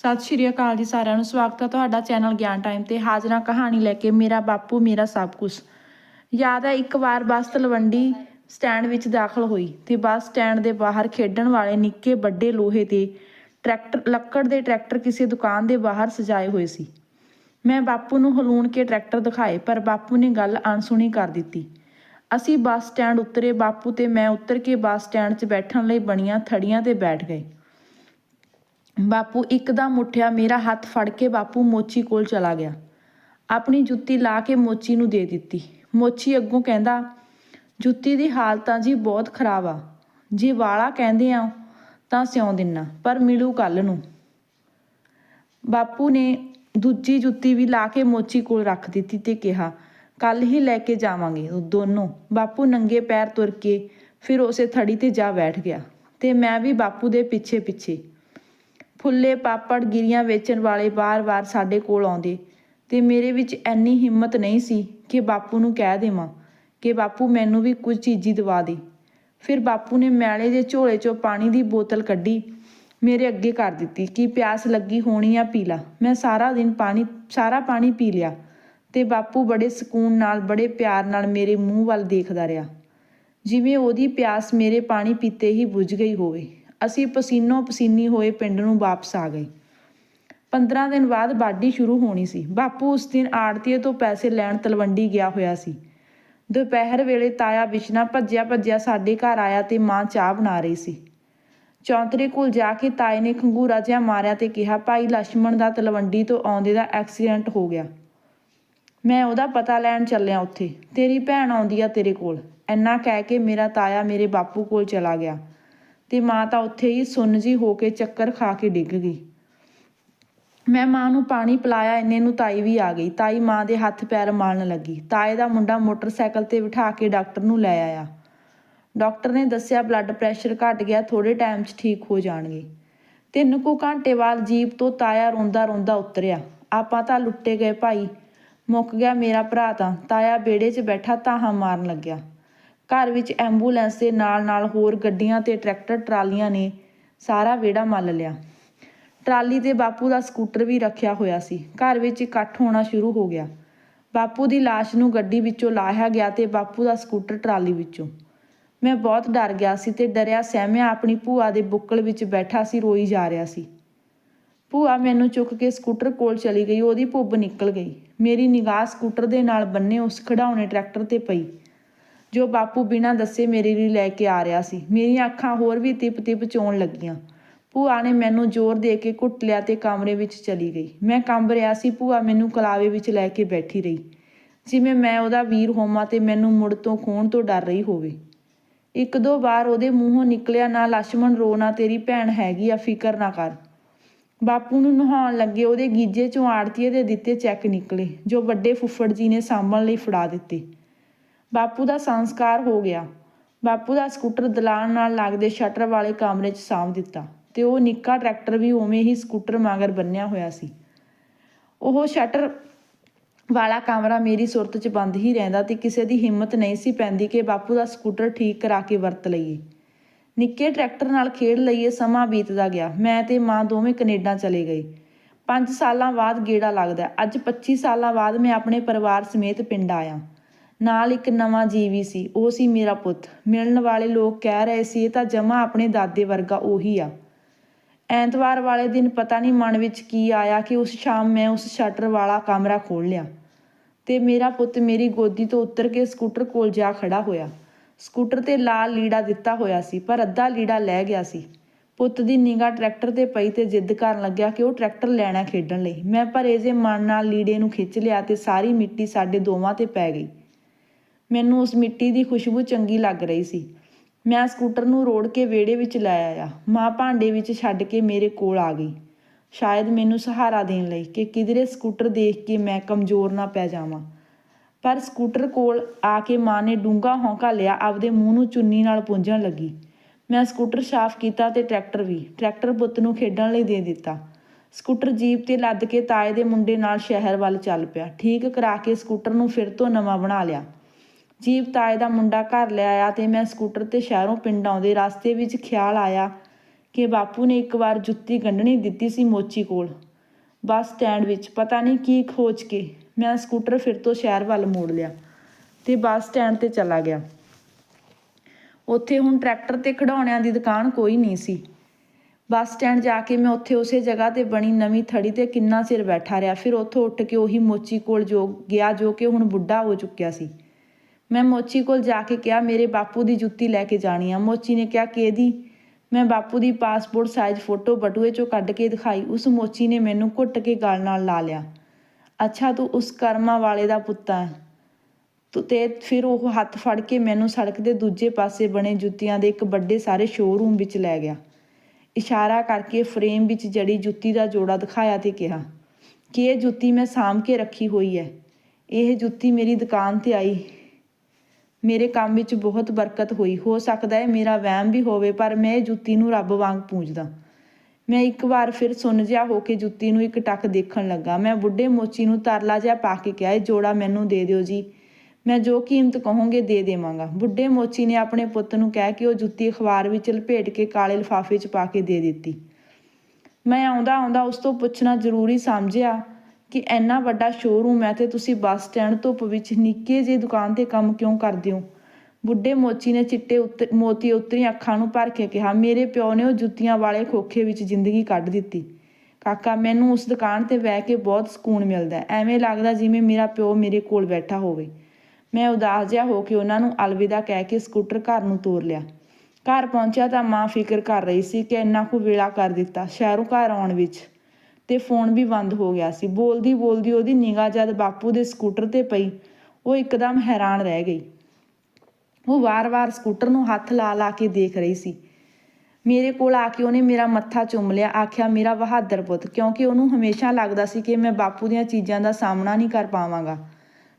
ਸਤਿ ਸ਼੍ਰੀ ਅਕਾਲ ਜੀ ਸਾਰਿਆਂ ਨੂੰ। ਸਵਾਗਤ ਹੈ ਤੁਹਾਡਾ ਚੈਨਲ ਗਿਆਨ ਟਾਈਮ ਤੇ। ਹਾਜ਼ਰਾਂ ਕਹਾਣੀ ਲੈ ਕੇ ਮੇਰਾ ਬਾਪੂ, ਮੇਰਾ ਸਭ ਕੁਝ ਯਾਦ ਹੈ, ਇੱਕ ਵਾਰ ਬੱਸ ਤਲਵੰਡੀ ਸਟੈਂਡ ਵਿੱਚ ਦਾਖਲ ਹੋਈ ਤੇ ਬੱਸ ਸਟੈਂਡ ਦੇ ਬਾਹਰ ਖੇਡਣ ਵਾਲੇ ਨਿੱਕੇ ਵੱਡੇ ਲੋਹੇ ਦੇ ਟਰੈਕਟਰ, ਲੱਕੜ ਦੇ ਟਰੈਕਟਰ ਕਿਸੇ ਦੁਕਾਨ ਦੇ ਬਾਹਰ ਸਜਾਏ ਹੋਏ ਸੀ। ਮੈਂ ਬਾਪੂ ਨੂੰ ਹਲੂਣ ਕੇ ਟਰੈਕਟਰ ਦਿਖਾਏ, ਪਰ ਬਾਪੂ ਨੇ ਗੱਲ ਅਣਸੁਣੀ ਕਰ ਦਿੱਤੀ। ਅਸੀਂ ਬੱਸ ਸਟੈਂਡ ਉਤਰੇ। ਬਾਪੂ ਤੇ ਮੈਂ ਉਤਰ ਕੇ ਬੱਸ ਸਟੈਂਡ 'ਚ ਬੈਠਣ ਲਈ ਬਣੀਆਂ ਥੜੀਆਂ ਤੇ ਬੈਠ ਗਏ। ਬਾਪੂ, ਇੱਕਦਮ ਉੱਠਿਆ, ਮੇਰਾ ਹੱਥ ਫੜ ਕੇ ਬਾਪੂ ਮੋਚੀ ਕੋਲ ਚਲਾ ਗਿਆ। ਆਪਣੀ ਜੁੱਤੀ ਲਾ ਕੇ ਮੋਚੀ ਨੂੰ ਦੇ ਦਿੱਤੀ। ਮੋਚੀ ਅੱਗੋਂ ਕਹਿੰਦਾ, ਜੁੱਤੀ ਦੀ ਹਾਲਤ ਤਾਂ ਜੀ ਬਹੁਤ ਖਰਾਬ ਆ। ਜੇ ਵਾਲਾ ਕਹਿੰਦੇ ਆ ਤਾਂ ਸਿਉਂ ਦਿੰਨਾ, ਪਰ ਮਿਲੂ ਕੱਲ ਨੂੰ। ਬਾਪੂ ਨੇ ਦੂਜੀ ਜੁੱਤੀ ਵੀ ਲਾ ਕੇ ਮੋਚੀ ਕੋਲ ਰੱਖ ਦਿੱਤੀ ਤੇ ਕਿਹਾ ਕੱਲ ਹੀ ਲੈ ਕੇ ਜਾਵਾਂਗੇ ਉਹ ਦੋਨੋਂ। ਬਾਪੂ ਨੰਗੇ ਪੈਰ ਤੁਰ ਕੇ ਫਿਰ ਉਸੇ ਥੜੀ ਤੇ ਜਾ ਬੈਠ ਗਿਆ ਤੇ ਮੈਂ ਵੀ ਬਾਪੂ ਦੇ ਪਿੱਛੇ ਪਿੱਛੇ ਫੁੱਲੇ ਪਾਪੜ ਗਿਰੀਆਂ ਵੇਚਣ ਵਾਲੇ ਵਾਰ-ਵਾਰ ਸਾਡੇ ਕੋਲ ਆਉਂਦੇ। ਤੇ ਮੇਰੇ ਵਿੱਚ ਐਨੀ ਹਿੰਮਤ ਨਹੀਂ ਸੀ ਕਿ ਬਾਪੂ ਨੂੰ ਕਹਿ ਦੇਵਾਂ ਕਿ ਬਾਪੂ ਮੈਨੂੰ ਵੀ ਕੁਝ ਚੀਜ਼ੀ ਦਵਾ ਦੇ। ਫਿਰ ਬਾਪੂ ਨੇ ਮੈਲੇ ਦੇ ਝੋਲੇ 'ਚੋਂ ਪਾਣੀ ਦੀ ਬੋਤਲ ਕੱਢੀ, ਮੇਰੇ ਅੱਗੇ ਕਰ ਦਿੱਤੀ ਕਿ ਪਿਆਸ ਲੱਗੀ ਹੋਣੀ ਆ ਪੀ ਲਾ। ਮੈਂ ਸਾਰਾ ਦਿਨ ਪਾਣੀ, ਸਾਰਾ ਪਾਣੀ ਪੀ ਲਿਆ ਤੇ ਬਾਪੂ ਬੜੇ ਸਕੂਨ ਨਾਲ, ਬੜੇ ਪਿਆਰ ਨਾਲ ਮੇਰੇ ਮੂੰਹ ਵੱਲ ਦੇਖਦਾ ਰਿਹਾ। ਜਿਵੇਂ ਉਹਦੀ ਪਿਆਸ ਮੇਰੇ ਪਾਣੀ ਪੀਤੇ ਹੀ ਬੁਝ ਗਈ ਹੋਵੇ। ਅਸੀਂ ਪਸੀਨੋ ਪਸੀਨੀ ਹੋਏ ਪਿੰਡ ਨੂੰ ਵਾਪਸ ਆ ਗਏ। 15 ਦਿਨ ਬਾਅਦ ਬਾਡੀ ਸ਼ੁਰੂ ਹੋਣੀ ਸੀ। ਬਾਪੂ ਉਸ ਦਿਨ ਆੜਤੀਏ ਤੋਂ ਪੈਸੇ ਲੈਣ ਤਲਵੰਡੀ ਗਿਆ ਹੋਇਆ ਸੀ। ਦੁਪਹਿਰ ਵੇਲੇ ਤਾਇਆ ਵਿਸ਼ਨਾ ਭੱਜਿਆ ਭੱਜਿਆ ਸਾਡੇ ਘਰ ਆਇਆ ਤੇ ਮਾਂ ਚਾਹ ਬਣਾ ਰਹੀ ਸੀ। ਚੌਂਤਰੇ ਕੋਲ ਜਾ ਕੇ ਤਾਏ ਨੇ ਖੰਗੂਰਾ ਜਿਹਾ ਮਾਰਿਆ ਤੇ ਕਿਹਾ, ਭਾਈ ਲక్ష్ਮਣ ਦਾ ਤਲਵੰਡੀ ਤੋਂ ਆਉਂਦੇ ਦਾ ਐਕਸੀਡੈਂਟ ਹੋ ਗਿਆ। ਮੈਂ ਉਹਦਾ ਪਤਾ ਲੈਣ ਚੱਲਿਆ ਉੱਥੇ। ਤੇਰੀ ਭੈਣ ਆਉਂਦੀ ਆ ਤੇਰੇ ਕੋਲ। ਐਨਾ ਕਹਿ ਕੇ ਮੇਰਾ ਤਾਇਆ ਮੇਰੇ ਬਾਪੂ ਕੋਲ ਚਲਾ ਗਿਆ। ਤੇ ਮਾਂ ਤਾਂ ਉੱਥੇ ਹੀ ਸੁੰਨ ਜੀ ਹੋ ਕੇ ਚੱਕਰ ਖਾ ਕੇ ਡਿੱਗ ਗਈ। ਮੈਂ ਮਾਂ ਨੂੰ ਪਾਣੀ ਪਿਲਾਇਆ, ਇੰਨੇ ਨੂੰ ਤਾਈ ਵੀ ਆ ਗਈ। ਤਾਈ ਮਾਂ ਦੇ ਹੱਥ ਪੈਰ ਮਾਰਨ ਲੱਗੀ। ਤਾਏ ਦਾ ਮੁੰਡਾ ਮੋਟਰਸਾਈਕਲ ਤੇ ਬਿਠਾ ਕੇ ਡਾਕਟਰ ਨੂੰ ਲੈ ਆਇਆ। ਡਾਕਟਰ ਨੇ ਦੱਸਿਆ ਬਲੱਡ ਪ੍ਰੈਸ਼ਰ ਘਟ ਗਿਆ ਥੋੜੇ ਟਾਈਮ 'ਚ ਠੀਕ ਹੋ ਜਾਣਗੇ। ਤਿੰਨ ਕੁ ਘੰਟੇ ਬਾਅਦ ਜੀਪ ਤੋਂ ਤਾਇਆ ਰੋਂਦਾ ਰੋਂਦਾ ਉਤਰਿਆ। ਆਪਾਂ ਤਾਂ ਲੁੱਟੇ ਗਏ ਭਾਈ, ਮੁੱਕ ਗਿਆ ਮੇਰਾ ਭਰਾ ਤਾਂ। ਤਾਇਆ ਬੇੜੇ 'ਚ ਬੈਠਾ ਤਾਹਾਂ ਮਾਰਨ ਲੱਗਿਆ। ਘਰ ਵਿੱਚ ਐਂਬੂਲੈਂਸ ਦੇ ਨਾਲ ਨਾਲ ਹੋਰ ਗੱਡੀਆਂ ਤੇ ਟਰੈਕਟਰ, ਟਰਾਲੀਆਂ ਨੇ ਸਾਰਾ ਵਿਹੜਾ ਮੱਲ ਲਿਆ। ਟਰਾਲੀ ਤੇ ਬਾਪੂ ਦਾ ਸਕੂਟਰ ਵੀ ਰੱਖਿਆ ਹੋਇਆ ਸੀ। ਘਰ ਵਿੱਚ ਇਕੱਠ ਹੋਣਾ ਸ਼ੁਰੂ ਹੋ ਗਿਆ। ਬਾਪੂ ਦੀ ਲਾਸ਼ ਨੂੰ ਗੱਡੀ ਵਿੱਚੋਂ ਲਾਹਿਆ ਗਿਆ ਤੇ ਬਾਪੂ ਦਾ ਸਕੂਟਰ ਟਰਾਲੀ ਵਿੱਚੋਂ। ਮੈਂ ਬਹੁਤ ਡਰ ਗਿਆ ਸੀ ਤੇ ਡਰਿਆ ਸਹਿਮਿਆ ਆਪਣੀ ਭੂਆ ਦੇ ਬੁੱਕਲ ਵਿੱਚ ਬੈਠਾ ਸੀ, ਰੋਈ ਜਾ ਰਿਹਾ ਸੀ। ਭੂਆ ਮੈਨੂੰ ਚੁੱਕ ਕੇ ਸਕੂਟਰ ਕੋਲ ਚਲੀ ਗਈ, ਉਹਦੀ ਭੁੱਬ ਨਿਕਲ ਗਈ। ਮੇਰੀ ਨਿਗਾਹ ਸਕੂਟਰ ਦੇ ਨਾਲ ਬੰਨੇ ਉਸ ਖੜਾਉਣੇ ਟਰੈਕਟਰ ਤੇ ਪਈ। ਜੋ ਬਾਪੂ ਬਿਨਾਂ ਦੱਸੇ ਮੇਰੇ ਲਈ ਲੈ ਕੇ ਆ ਰਿਹਾ ਸੀ। ਮੇਰੀਆਂ ਅੱਖਾਂ ਹੋਰ ਵੀ ਤਿਪ-ਤਿਪ ਚੋਣ ਲੱਗੀਆਂ। ਭੂਆ ਨੇ ਮੈਨੂੰ ਜ਼ੋਰ ਦੇ ਕੇ ਘੁੱਟ ਲਿਆ ਤੇ ਕਮਰੇ ਵਿੱਚ ਚਲੀ ਗਈ। ਮੈਂ ਕੰਬ ਰਿਆ ਸੀ, ਭੂਆ ਮੈਨੂੰ ਕਲਾਵੇ ਵਿੱਚ ਲੈ ਕੇ ਬੈਠੀ ਰਹੀ। ਜਿਵੇਂ ਮੈਂ ਉਹਦਾ ਵੀਰ ਹੋਮਾ ਤੇ ਮੈਨੂੰ ਮੁੜ ਤੋਂ ਖੋਣ ਤੋਂ ਡਰ ਰਹੀ ਹੋਵੇ। ਇੱਕ ਦੋ ਵਾਰ ਉਹਦੇ ਮੂੰਹੋਂ ਨਿਕਲਿਆ, ਨਾ ਲక్ష్మణ ਰੋ, ਨਾ ਤੇਰੀ ਭੈਣ ਹੈਗੀ ਆ, ਫਿਕਰ ਨਾ ਕਰ। ਬਾਪੂ ਨੂੰ ਨਹਾਉਣ ਲੱਗੇ, ਉਹਦੇ ਗੀਜੇ ਚੋਂ ਆੜਤੀਏ ਦੇ ਦਿੱਤੇ ਚੈੱਕ ਨਿਕਲੇ, ਜੋ ਵੱਡੇ ਫੁੱਫੜ ਜੀ ਨੇ ਸਾਂਭਣ ਲਈ ਫੜਾ ਦਿੱਤੇ। ਬਾਪੂ ਦਾ ਸੰਸਕਾਰ ਹੋ ਗਿਆ। ਬਾਪੂ ਦਾ ਸਕੂਟਰ ਦਲਾਨ ਨਾਲ ਲੱਗਦੇ ਸ਼ਟਰ ਵਾਲੇ ਕਮਰੇ 'ਚ ਸਾਂਭ ਦਿੱਤਾ ਤੇ ਉਹ ਨਿੱਕਾ ਟਰੈਕਟਰ ਵੀ ਉਵੇਂ ਹੀ ਸਕੂਟਰ ਮਗਰ ਬੰਨਿਆ ਹੋਇਆ ਸੀ। ਉਹ ਸ਼ਟਰ ਵਾਲਾ ਕਮਰਾ ਮੇਰੀ ਸੁਰਤ 'ਚ ਬੰਦ ਹੀ ਰਹਿੰਦਾ ਤੇ ਕਿਸੇ ਦੀ ਹਿੰਮਤ ਨਹੀਂ ਸੀ ਪੈਂਦੀ ਕਿ ਬਾਪੂ ਦਾ ਸਕੂਟਰ ਠੀਕ ਕਰਾ ਕੇ ਵਰਤ ਲਈਏ। ਨਿੱਕੇ ਟਰੈਕਟਰ ਨਾਲ ਖੇਡ ਲਈਏ ਸਮਾਂ ਬੀਤਦਾ ਗਿਆ। ਮੈਂ ਤੇ ਮਾਂ ਦੋਵੇਂ ਕੈਨੇਡਾ ਚਲੇ ਗਏ। 5 ਸਾਲਾਂ ਬਾਅਦ ਗੇੜਾ ਲੱਗਦਾ। ਅੱਜ 25 ਸਾਲਾਂ ਬਾਅਦ ਮੈਂ ਆਪਣੇ ਪਰਿਵਾਰ ਸਮੇਤ ਪਿੰਡ ਆਇਆ। ਨਾਲ ਇੱਕ ਨਵਾਂ ਜੀਵੀ ਸੀ, ਉਹ ਸੀ ਮੇਰਾ ਪੁੱਤ। ਮਿਲਣ ਵਾਲੇ ਲੋਕ ਕਹਿ ਰਹੇ ਸੀ, ਇਹ ਤਾਂ ਜਮਾ ਆਪਣੇ ਦਾਦੇ ਵਰਗਾ ਉਹੀ ਆ। ਐਤਵਾਰ ਵਾਲੇ ਦਿਨ ਪਤਾ ਨਹੀਂ ਮਨ ਵਿੱਚ ਕੀ ਆਇਆ ਕਿ ਉਸ ਸ਼ਾਮ ਮੈਂ ਉਸ ਸ਼ਟਰ ਵਾਲਾ ਕਮਰਾ ਖੋਲ ਲਿਆ ਤੇ ਮੇਰਾ ਪੁੱਤ ਮੇਰੀ ਗੋਦੀ ਤੋਂ ਉੱਤਰ ਕੇ ਸਕੂਟਰ ਕੋਲ ਜਾ ਖੜਾ ਹੋਇਆ। ਸਕੂਟਰ ਤੇ ਲਾਲ ਲੀੜਾ ਦਿੱਤਾ ਹੋਇਆ ਸੀ, ਪਰ ਅੱਧਾ ਲੀੜਾ ਲੈ ਗਿਆ ਸੀ। ਪੁੱਤ ਦੀ ਨਿਗਾਹ ਟਰੈਕਟਰ ਤੇ ਪਈ ਤੇ ਜਿੱਦ ਕਰਨ ਲੱਗਿਆ ਕਿ ਉਹ ਟਰੈਕਟਰ ਲੈਣਾ ਖੇਡਣ ਲਈ। ਮੈਂ ਭਰੇ ਜੇ ਮਨ ਨਾਲ ਲੀੜੇ ਨੂੰ ਖਿੱਚ ਲਿਆ ਤੇ ਸਾਰੀ ਮਿੱਟੀ ਸਾਡੇ ਦੋਵਾਂ ਤੇ ਪੈ ਗਈ। ਮੈਨੂੰ ਉਸ ਮਿੱਟੀ ਦੀ ਖੁਸ਼ਬੂ ਚੰਗੀ ਲੱਗ ਰਹੀ ਸੀ। ਮੈਂ ਸਕੂਟਰ ਨੂੰ ਰੋੜ ਕੇ ਵਿਹੜੇ ਵਿੱਚ ਲੈ ਆਇਆ। ਮਾਂ ਭਾਂਡੇ ਵਿੱਚ ਛੱਡ ਕੇ ਮੇਰੇ ਕੋਲ ਆ ਗਈ। ਸ਼ਾਇਦ ਮੈਨੂੰ ਸਹਾਰਾ ਦੇਣ ਲਈ ਕਿ ਕਿਧਰੇ ਸਕੂਟਰ ਦੇਖ ਕੇ ਮੈਂ ਕਮਜ਼ੋਰ ਨਾ ਪੈ ਜਾਵਾਂ। ਪਰ ਸਕੂਟਰ ਕੋਲ ਆ ਕੇ ਮਾਂ ਨੇ ਡੂੰਘਾ ਹੌਂਕਾ ਲਿਆ, ਆਪਦੇ ਮੂੰਹ ਨੂੰ ਚੁੰਨੀ ਨਾਲ ਪੂੰਝਣ ਲੱਗੀ। ਮੈਂ ਸਕੂਟਰ ਸਾਫ਼ ਕੀਤਾ ਤੇ ਟਰੈਕਟਰ ਵੀ, ਟਰੈਕਟਰ ਪੁੱਤ ਨੂੰ ਖੇਡਣ ਲਈ ਦੇ ਦਿੱਤਾ। ਸਕੂਟਰ ਜੀਪ ਤੇ ਲੱਦ ਕੇ ਤਾਏ ਦੇ ਮੁੰਡੇ ਨਾਲ ਸ਼ਹਿਰ ਵੱਲ ਚੱਲ ਪਿਆ। ਠੀਕ ਕਰਾ ਕੇ ਸਕੂਟਰ ਨੂੰ ਫਿਰ ਤੋਂ ਨਵਾਂ ਬਣਾ ਲਿਆ। ਜੀਪ ਤਾਏ ਦਾ ਮੁੰਡਾ ਘਰ ਲੈ ਆਇਆ ਤੇ ਮੈਂ ਸਕੂਟਰ ਤੇ ਸ਼ਹਿਰੋਂ ਪਿੰਡ ਆਉਂਦੇ ਰਸਤੇ ਵਿੱਚ ਖਿਆਲ ਆਇਆ ਕਿ ਬਾਪੂ ਨੇ ਇੱਕ ਵਾਰ ਜੁੱਤੀ ਗੰਢਣੀ ਦਿੱਤੀ ਸੀ ਮੋਚੀ ਕੋਲ। ਬੱਸ ਸਟੈਂਡ ਵਿੱਚ ਪਤਾ ਨਹੀਂ ਕੀ ਖੋਜ ਕੇ ਮੈਂ ਸਕੂਟਰ ਫਿਰ ਤੋਂ ਸ਼ਹਿਰ ਵੱਲ ਮੋੜ ਲਿਆ ਤੇ ਬੱਸ ਸਟੈਂਡ ਤੇ ਚਲਾ ਗਿਆ। ਉੱਥੇ ਹੁਣ ਟਰੈਕਟਰ ਤੇ ਖਿਡੌਣਿਆਂ ਦੀ ਦੁਕਾਨ ਕੋਈ ਨਹੀਂ ਸੀ। ਬੱਸ ਸਟੈਂਡ ਜਾ ਕੇ ਮੈਂ ਉੱਥੇ ਉਸੇ ਜਗ੍ਹਾ ਤੇ ਬਣੀ ਨਵੀਂ ਥੜੀ ਤੇ ਕਿੰਨਾ ਸਿਰ ਬੈਠਾ ਰਿਹਾ। ਫਿਰ ਉੱਥੋਂ ਉੱਠ ਕੇ ਉਹੀ ਮੋਚੀ ਕੋਲ ਜੋ ਗਿਆ ਜੋ ਕਿ ਹੁਣ ਬੁੱਢਾ ਹੋ ਚੁੱਕਿਆ ਸੀ। ਮੈਂ ਮੋਚੀ ਕੋਲ ਜਾ ਕੇ ਕਿਹਾ, ਮੇਰੇ ਬਾਪੂ ਦੀ ਜੁੱਤੀ ਲੈ ਕੇ ਜਾਣੀ ਆ। ਮੋਚੀ ਨੇ ਕਿਹਾ ਕਿਹਦੀ ਮੈਂ ਬਾਪੂ ਦੀ ਪਾਸਪੋਰਟ ਸਾਈਜ਼ ਫੋਟੋ ਬਟੂਏ ਚੋਂ ਕੱਢ ਕੇ ਦਿਖਾਈ। ਉਸ ਮੋਚੀ ਨੇ ਮੈਨੂੰ ਘੁੱਟ ਕੇ ਗਲ ਨਾਲ ਲਾ ਲਿਆ। ਅੱਛਾ, ਤੂੰ ਉਸ ਕਰਮਾ ਵਾਲੇ ਦਾ ਪੁੱਤ ਹੈ ਤੂੰ ਤੇ ਫਿਰ ਉਹ ਹੱਥ ਫੜ ਕੇ ਮੈਨੂੰ ਸੜਕ ਦੇ ਦੂਜੇ ਪਾਸੇ ਬਣੇ ਜੁੱਤੀਆਂ ਦੇ ਇੱਕ ਵੱਡੇ ਸਾਰੇ ਸ਼ੋਰੂਮ ਵਿੱਚ ਲੈ ਗਿਆ। ਇਸ਼ਾਰਾ ਕਰਕੇ ਫਰੇਮ ਵਿੱਚ ਜੜੀ ਜੁੱਤੀ ਦਾ ਜੋੜਾ ਦਿਖਾਇਆ ਤੇ ਕਿਹਾ, ਕਿ ਇਹ ਜੁੱਤੀ ਮੈਂ ਸਾਂਭ ਕੇ ਰੱਖੀ ਹੋਈ ਹੈ ਇਹ ਜੁੱਤੀ ਮੇਰੀ ਦੁਕਾਨ ਤੇ ਆਈ। ਮੇਰੇ ਕੰਮ ਵਿੱਚ ਬਹੁਤ ਬਰਕਤ ਹੋਈ। ਹੋ ਸਕਦਾ ਹੈ ਮੇਰਾ ਵਹਿਮ ਵੀ ਹੋਵੇ, ਪਰ ਮੈਂ ਇਹ ਜੁੱਤੀ ਨੂੰ ਰੱਬ ਵਾਂਗ ਪੂਜਦਾ ਮੈਂ ਇੱਕ ਵਾਰ ਫਿਰ ਸੁੰਨ ਜਿਹਾ ਹੋ ਕੇ ਜੁੱਤੀ ਨੂੰ ਇੱਕ ਟੱਕ ਦੇਖਣ ਲੱਗਾ। ਮੈਂ ਬੁੱਢੇ ਮੋਚੀ ਨੂੰ ਤਰਲਾ ਜਿਹਾ ਪਾ ਕੇ ਕਿਹਾ, ਇਹ ਜੋੜਾ ਮੈਨੂੰ ਦੇ ਦਿਓ ਜੀ। ਮੈਂ ਜੋ ਕੀਮਤ ਕਹੋਗੇ ਦੇ ਦੇਵਾਂਗਾ। ਬੁੱਢੇ ਮੋਚੀ ਨੇ ਆਪਣੇ ਪੁੱਤ ਨੂੰ ਕਹਿ ਕੇ ਉਹ ਜੁੱਤੀ ਅਖਬਾਰ ਵਿੱਚ ਲਪੇਟ ਕੇ ਕਾਲੇ ਲਿਫਾਫੇ 'ਚ ਪਾ ਕੇ ਦੇ ਦਿੱਤੀ। ਮੈਂ ਆਉਂਦਾ ਆਉਂਦਾ ਉਸ ਤੋਂ ਪੁੱਛਣਾ ਜ਼ਰੂਰੀ ਸਮਝਿਆ। ਕਿ ਇੰਨਾ ਵੱਡਾ ਸ਼ੋਰੂਮ ਹੈ ਤੇ ਤੁਸੀਂ ਬੱਸ ਸਟੈਂਡ ਧੁੱਪ ਵਿੱਚ ਨਿੱਕੇ ਜਿਹੇ ਦੁਕਾਨ ਤੇ ਕੰਮ ਕਿਉਂ ਕਰਦੇ ਹੋ? ਬੁੱਢੇ ਮੋਚੀ ਨੇ ਚਿੱਟੇ ਉੱਤੇ, ਮੋਤੀ ਉਤਰੀਆਂ ਅੱਖਾਂ ਨੂੰ ਭਰ ਕੇ ਕਿਹਾ, ਮੇਰੇ ਪਿਓ ਨੇ ਉਹ ਜੁੱਤੀਆਂ ਵਾਲੇ ਖੋਖੇ ਵਿੱਚ ਜ਼ਿੰਦਗੀ ਕੱਢ ਦਿੱਤੀ। ਕਾਕਾ, ਮੈਨੂੰ ਉਸ ਦੁਕਾਨ ਤੇ ਬਹਿ ਕੇ ਬਹੁਤ ਸਕੂਨ ਮਿਲਦਾ ਐਵੇਂ ਲੱਗਦਾ ਜਿਵੇਂ ਮੇਰਾ ਪਿਓ ਮੇਰੇ ਕੋਲ ਬੈਠਾ ਹੋਵੇ। ਮੈਂ ਉਦਾਸ ਜਿਹਾ ਹੋ ਕੇ ਉਹਨਾਂ ਨੂੰ ਅਲਵਿਦਾ ਕਹਿ ਕੇ ਸਕੂਟਰ ਘਰ ਨੂੰ ਤੋਰ ਲਿਆ। ਘਰ ਪਹੁੰਚਿਆ ਤਾਂ ਮਾਂ ਫਿਕਰ ਕਰ ਰਹੀ ਸੀ ਕਿ ਇੰਨਾ ਕੁ ਵੇਲਾ ਕਰ ਦਿੱਤਾ ਸ਼ਹਿਰੋਂ ਘਰ ਆਉਣ ਵਿੱਚ। ਤੇ ਫੋਨ ਵੀ ਬੰਦ ਹੋ ਗਿਆ ਸੀ। ਬੋਲਦੀ ਬੋਲਦੀ ਉਹਦੀ ਨਿਗਾਹ ਜਦ ਬਾਪੂ ਦੇ ਸਕੂਟਰ ਤੇ ਪਈ, ਉਹ ਇੱਕਦਮ ਹੈਰਾਨ ਰਹਿ ਗਈ। ਉਹ ਵਾਰ-ਵਾਰ ਸਕੂਟਰ ਨੂੰ ਹੱਥ ਲਾ ਲਾ ਕੇ ਦੇਖ ਰਹੀ ਸੀ। ਮੇਰੇ ਕੋਲ ਆ ਕੇ ਉਹਨੇ ਮੇਰਾ ਮੱਥਾ ਚੁੰਮ ਲਿਆ, ਆਖਿਆ, ਮੇਰਾ ਬਹਾਦਰ ਪੁੱਤ, ਕਿਉਂਕਿ ਉਹਨੂੰ ਹਮੇਸ਼ਾ ਲੱਗਦਾ ਸੀ ਕਿ ਮੈਂ ਬਾਪੂ ਦੀਆਂ ਚੀਜ਼ਾਂ ਦਾ ਸਾਹਮਣਾ ਨਹੀਂ ਕਰ ਪਾਵਾਂਗਾ।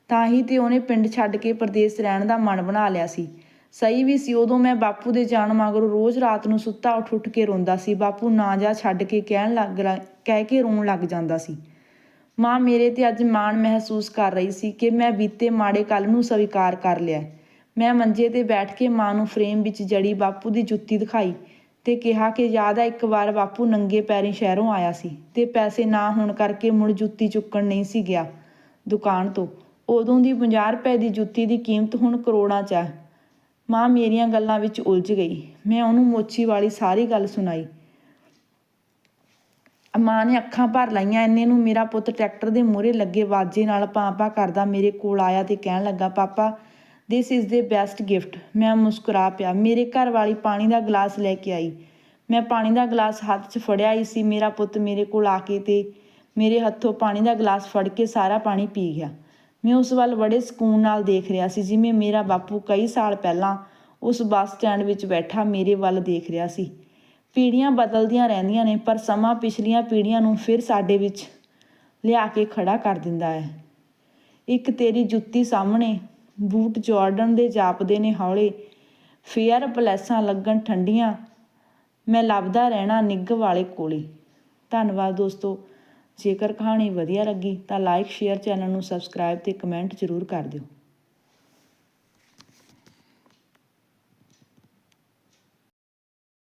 ਤਾਂ ਹੀ ਤੇ ਉਹਨੇ ਪਿੰਡ ਛੱਡ ਕੇ ਪ੍ਰਦੇਸ਼ ਰਹਿਣ ਦਾ ਮਨ ਬਣਾ ਲਿਆ ਸੀ। ਸਹੀ ਵੀ ਸੀ, ਉਦੋਂ ਮੈਂ ਬਾਪੂ ਦੇ ਜਾਣ ਮਗਰੋਂ ਰੋਜ਼ ਰਾਤ ਨੂੰ ਸੁੱਤਾ ਉੱਠ ਉੱਠ ਕੇ ਰੋਂਦਾ ਸੀ। ਬਾਪੂ ਨਾ ਜਾ ਛੱਡ ਕੇ ਕਹਿਣ ਲੱਗ ਲਾ- ਕਹਿ ਕੇ ਰੋਣ ਲੱਗ ਜਾਂਦਾ ਸੀ। ਮਾਂ ਮੇਰੇ ਤੇ ਅੱਜ ਮਾਣ ਮਹਿਸੂਸ ਕਰ ਰਹੀ ਸੀ ਕਿ ਮੈਂ ਬੀਤੇ ਮਾੜੇ ਕੱਲ ਨੂੰ ਸਵੀਕਾਰ ਕਰ ਲਿਆ। ਮੈਂ ਮੰਜੇ ਤੇ ਬੈਠ ਕੇ ਮਾਂ ਨੂੰ ਫਰੇਮ ਵਿੱਚ ਜੜੀ ਬਾਪੂ ਦੀ ਜੁੱਤੀ ਦਿਖਾਈ ਤੇ ਕਿਹਾ ਕਿ ਯਾਦ ਆ, ਇੱਕ ਵਾਰ ਬਾਪੂ ਨੰਗੇ ਪੈਰੀਂ ਸ਼ਹਿਰੋਂ ਆਇਆ ਸੀ ਤੇ ਪੈਸੇ ਨਾ ਹੋਣ ਕਰਕੇ ਮੁੜ ਜੁੱਤੀ ਚੁੱਕਣ ਨਹੀਂ ਸੀ ਗਿਆ ਦੁਕਾਨ ਤੋਂ। ਉਦੋਂ ਦੀ 50 ਰੁਪਏ ਦੀ ਜੁੱਤੀ ਦੀ ਕੀਮਤ ਹੁਣ ਕਰੋੜਾਂ 'ਚ ਹੈ ਮਾਂ ਮੇਰੀਆਂ ਗੱਲਾਂ ਵਿੱਚ ਉਲਝ ਗਈ। ਮੈਂ ਉਹਨੂੰ ਮੋਚੀ ਵਾਲੀ ਸਾਰੀ ਗੱਲ ਸੁਣਾਈ। ਮਾਂ ਨੇ ਅੱਖਾਂ ਭਰ ਲਾਈਆਂ, ਇੰਨੇ ਨੂੰ ਮੇਰਾ ਪੁੱਤ ਟਰੈਕਟਰ ਦੇ ਮੂਹਰੇ ਲੱਗੇ ਵਾਜੇ ਨਾਲ ਪਾਪਾ ਕਰਦਾ ਮੇਰੇ ਕੋਲ ਆਇਆ ਤੇ ਕਹਿਣ ਲੱਗਾ, ਪਾਪਾ this is the best gift ਮੈਂ ਮੁਸਕਰਾ ਪਿਆ। ਮੇਰੇ ਘਰ ਵਾਲੀ ਪਾਣੀ ਦਾ ਗਲਾਸ ਲੈ ਕੇ ਆਈ। ਮੈਂ ਪਾਣੀ ਦਾ ਗਲਾਸ ਹੱਥ 'ਚ ਫੜਿਆ ਹੀ ਸੀ। ਮੇਰਾ ਪੁੱਤ ਮੇਰੇ ਕੋਲ ਆ ਕੇ ਤੇ ਮੇਰੇ ਹੱਥੋਂ ਪਾਣੀ ਦਾ ਗਲਾਸ ਫੜ ਕੇ ਸਾਰਾ ਪਾਣੀ ਪੀ ਗਿਆ। ਮੈਂ ਉਸ ਵੱਲ ਬੜੇ ਸਕੂਨ ਨਾਲ ਦੇਖ ਰਿਹਾ ਸੀ, ਜਿਵੇਂ ਮੇਰਾ ਬਾਪੂ ਕਈ ਸਾਲ ਪਹਿਲਾਂ ਉਸ ਬੱਸ ਸਟੈਂਡ ਵਿੱਚ ਬੈਠਾ ਮੇਰੇ ਵੱਲ ਦੇਖ ਰਿਹਾ ਸੀ। ਪੀੜ੍ਹੀਆਂ ਬਦਲਦੀਆਂ ਰਹਿੰਦੀਆਂ ਨੇ, ਪਰ ਸਮਾਂ ਪਿਛਲੀਆਂ ਪੀੜ੍ਹੀਆਂ ਨੂੰ ਫਿਰ ਸਾਡੇ ਵਿੱਚ ਲਿਆ ਕੇ ਖੜਾ ਕਰ ਦਿੰਦਾ ਹੈ। ਇੱਕ ਤੇਰੀ ਜੁੱਤੀ ਸਾਹਮਣੇ, ਬੂਟ ਜਾਰਡਨ ਦੇ ਜਾਪਦੇ ਨੇ ਹੌਲੇ, ਫੇਅਰ ਪਲੈਸਾਂ ਲੱਗਣ ਠੰਡੀਆਂ, ਮੈਂ ਲੱਭਦਾ ਰਹਿਣਾ ਨਿੱਘ ਵਾਲੇ ਕੋਲੇ। ਧੰਨਵਾਦ ਦੋਸਤੋ, ਜੇਕਰ ਕਹਾਣੀ ਵਧੀਆ ਲੱਗੀ ਤਾਂ ਲਾਈਕ ਸ਼ੇਅਰ ਚੈਨਲ ਨੂੰ ਸਬਸਕ੍ਰਾਈਬ ਤੇ ਕਮੈਂਟ ਜ਼ਰੂਰ ਕਰ ਦਿਓ।